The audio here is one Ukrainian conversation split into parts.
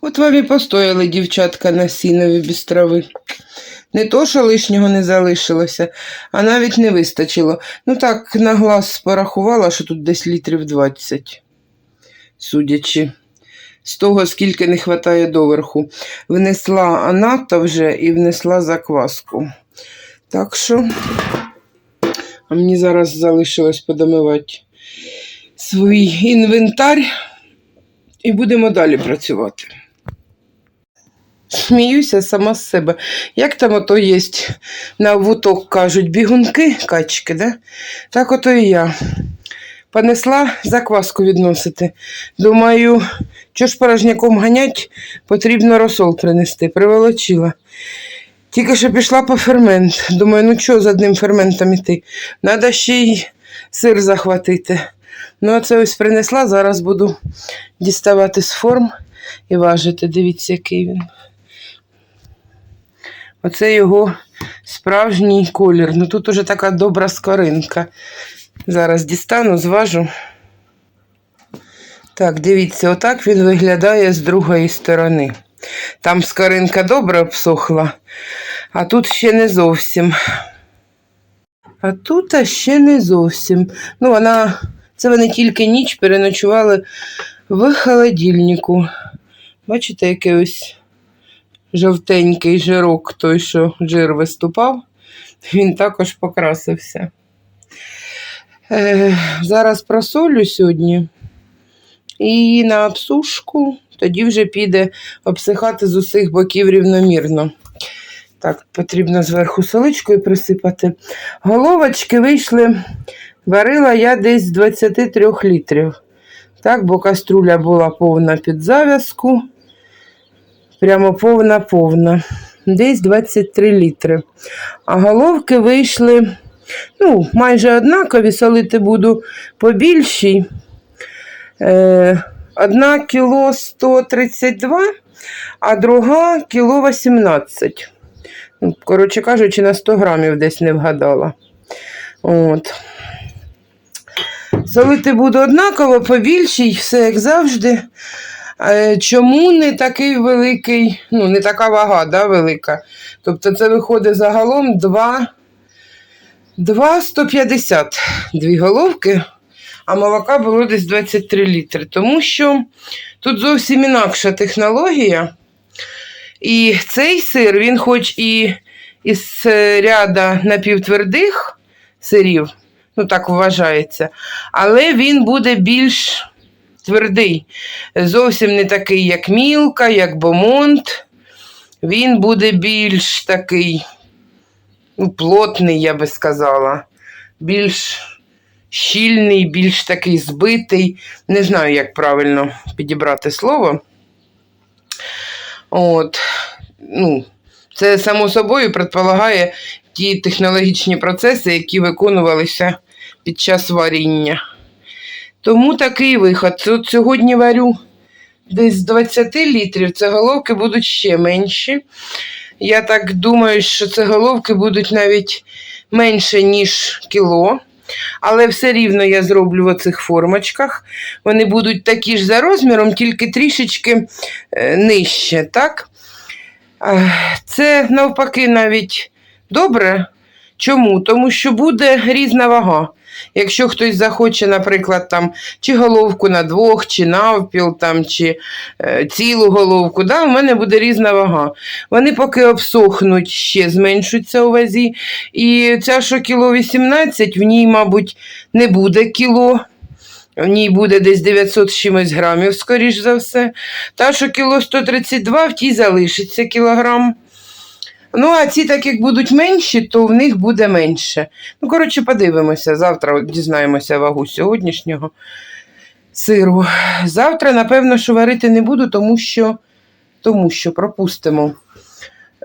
От вам і постояли дівчатка на сінові без трави. Не то, що лишнього не залишилося, а навіть не вистачило. Ну так, на глаз порахувала, що тут десь літрів 20, судячи. З того, скільки не вистачає доверху. Внесла аната вже і внесла закваску. Так що, а мені зараз залишилось подомивати свій інвентар і будемо далі працювати. Сміюся сама з себе. Як там ото є на вуток кажуть, бігунки, качки, да? так ото і я. Понесла закваску відносити. Думаю, що ж порожняком ганять, потрібно розсол принести. Приволочила. Тільки що пішла по фермент. Думаю, ну що з одним ферментом іти? Надо ще й сир захватити. Ну, а це ось принесла, зараз буду діставати з форм і важити. Дивіться, який він. Оце його справжній колір. Ну тут уже така добра скоринка. Зараз дістану, зважу. Так, дивіться, отак він виглядає з другої сторони. Там скоринка добре обсохла, а тут ще не зовсім. А тут ще не зовсім. Ну, вона, це вони тільки ніч переночували в холодильнику. Бачите, який ось жовтенький жирок, той, що жир виступав, він також покрасився. Е, зараз просолю сьогодні і на обсушку, тоді вже піде обсихати з усіх боків рівномірно. Так, потрібно зверху соличкою присипати. Головочки вийшли, варила я десь з 23 літрів. Так, бо каструля була повна під зав'язку. Прямо повна-повна. Десь 23 літри. А головки вийшли, ну, майже однакові, солити буду побільші. Е, одна кіло 132, а друга кіло 18. Ну, Коротше кажучи, на 100 грамів десь не вгадала. От. Солити буду однаково, побільшій, все як завжди. Е, Чому не такий великий, ну, не така вага, да, велика? Тобто це виходить загалом 2, 2 150 дві головки, а молока було десь 23 літри. Тому що тут зовсім інакша технологія. І цей сир, він хоч і із е, ряда напівтвердих сирів, ну так вважається, але він буде більш твердий. Зовсім не такий, як мілка, як бомонт. Він буде більш такий, плотний, я би сказала, більш щільний, більш такий збитий. Не знаю, як правильно підібрати слово. От, ну, це само собою предполагає ті технологічні процеси, які виконувалися під час варіння. Тому такий виход. От сьогодні варю десь з 20 літрів, це головки будуть ще менші. Я так думаю, що це головки будуть навіть менше, ніж кіло. Але все рівно я зроблю в оцих формочках. Вони будуть такі ж за розміром, тільки трішечки е, нижче. так? Е, Це навпаки навіть добре. Чому? Тому що буде різна вага. Якщо хтось захоче, наприклад, там, чи головку на двох, чи навпіл, там, чи е, цілу головку, да, у мене буде різна вага. Вони поки обсохнуть, ще зменшуються у вазі. І ця, що кіло 18, в ній, мабуть, не буде кіло. В ній буде десь 900 чимось грамів, скоріш за все. Та, що кіло 132, в тій залишиться кілограм. Ну, а ці, так як будуть менші, то в них буде менше. Ну, коротше, подивимося. Завтра дізнаємося вагу сьогоднішнього сиру. Завтра, напевно, що варити не буду, тому що, тому що пропустимо.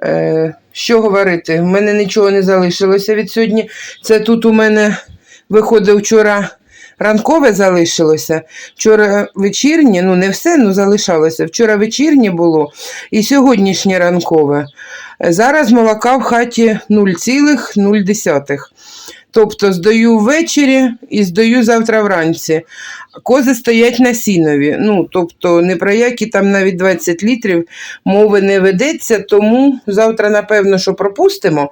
Е, що говорити? У мене нічого не залишилося від сьогодні. Це тут у мене виходить вчора ранкове залишилося. Вчора вечірнє, ну не все, ну залишалося. Вчора вечірнє було і сьогоднішнє ранкове. Зараз молока в хаті 0,0. Тобто здаю ввечері і здаю завтра вранці. Кози стоять на сінові. Ну, тобто, не про які там навіть 20 літрів мови не ведеться, тому завтра, напевно, що пропустимо.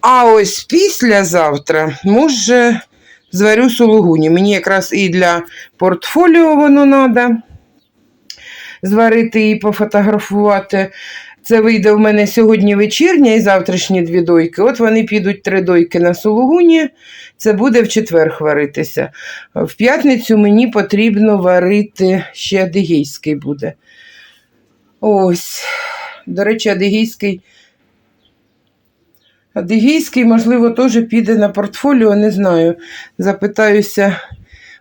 А ось післязавтра, може, зварю сулугуні. Мені якраз і для портфоліо воно треба зварити і пофотографувати. Це вийде в мене сьогодні вечірня і завтрашні дві дойки. От вони підуть три дойки на сулугуні. Це буде в четвер варитися. В п'ятницю мені потрібно варити ще адигейський буде. Ось. До речі, адигейський. Адигейський, можливо, теж піде на портфоліо, не знаю. Запитаюся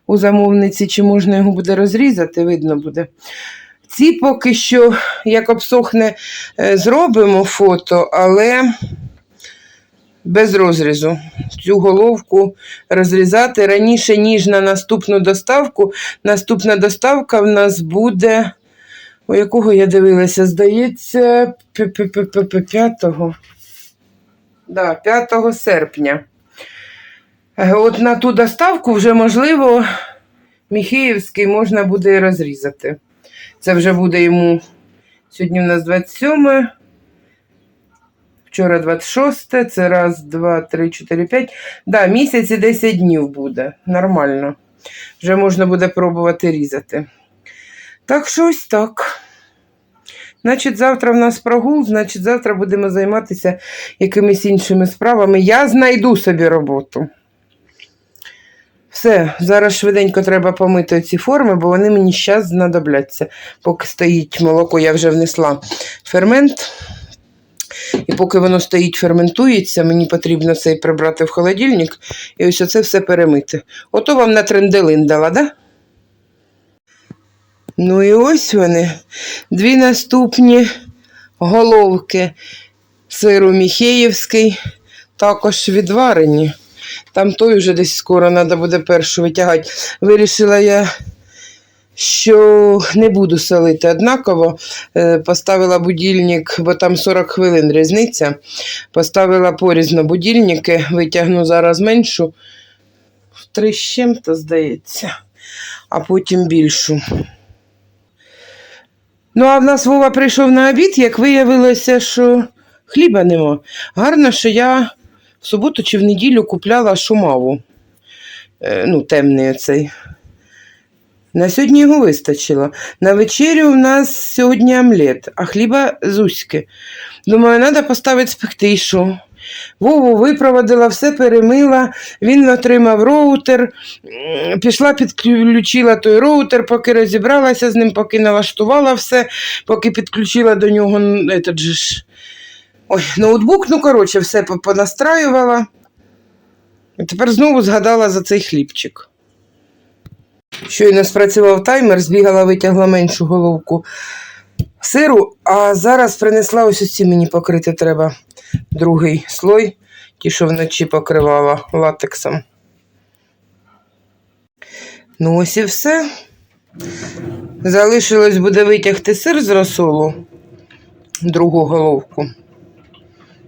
у замовниці, чи можна його буде розрізати, видно буде. Ці поки що, як обсохне, е, зробимо фото, але без розрізу. Цю головку розрізати раніше, ніж на наступну доставку. Наступна доставка в нас буде. У якого я дивилася, здається, 5 да, 5 серпня. Е, От на ту доставку вже, можливо, Міхеївський можна буде і розрізати. Це вже буде йому. Сьогодні у нас 27. Вчора 26, це раз, два, три, чотири, п'ять. Да, місяць і 10 днів буде. Нормально. Вже можна буде пробувати різати. Так що ось так. Значить, завтра в нас прогул, значить, завтра будемо займатися якимись іншими справами. Я знайду собі роботу. Все, зараз швиденько треба помити ці форми, бо вони мені зараз знадобляться. Поки стоїть молоко, я вже внесла фермент. І поки воно стоїть, ферментується, мені потрібно це прибрати в холодильник і ось оце все перемити. Ото вам на тренделин дала, да? Ну і ось вони. Дві наступні головки сиру Міхеївський, також відварені. Там той вже десь скоро треба буде першу витягати. Вирішила я, що не буду солити однаково. Е, Поставила будильник, бо там 40 хвилин різниця. Поставила порізно будильники, витягну зараз меншу. Три з чим-то, здається, а потім більшу. Ну, а в нас Вова прийшов на обід, як виявилося, що хліба нема. Гарно, що я в суботу чи в неділю купляла шумаву. Е, ну, темний оцей. На сьогодні його вистачило. На вечерю в нас сьогодні омлет, а хліба зуськи. Думаю, треба поставити спекти. І що? Вову випроводила, все перемила, він отримав роутер, пішла, підключила той роутер, поки розібралася з ним, поки налаштувала все, поки підключила до нього этот же ж, ой, ноутбук, ну коротше, все понастраювала. Тепер знову згадала за цей хлібчик. Щойно спрацював таймер, збігала, витягла меншу головку сиру, а зараз принесла ось ці мені покрити треба другий слой, ті, що вночі покривала латексом. Ну, ось і все. Залишилось буде витягти сир з розсолу, другу головку,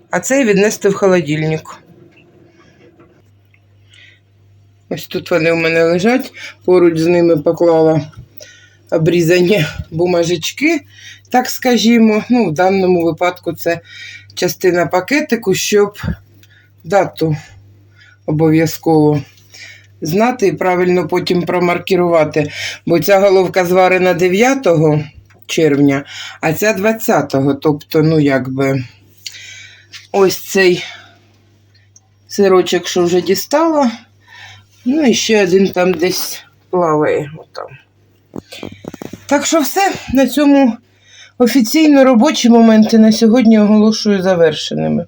а цей віднести в холодильник. Ось тут вони у мене лежать, поруч з ними поклала обрізані бумажечки, так скажімо. Ну, в даному випадку це частина пакетику, щоб дату обов'язково знати і правильно потім промаркірувати. Бо ця головка зварена 9 червня, а ця 20-го. Тобто, ну, якби ось цей сирочок, що вже дістала. Ну і ще один там десь плаває. Отам. Так що все, на цьому офіційно робочі моменти на сьогодні оголошую завершеними.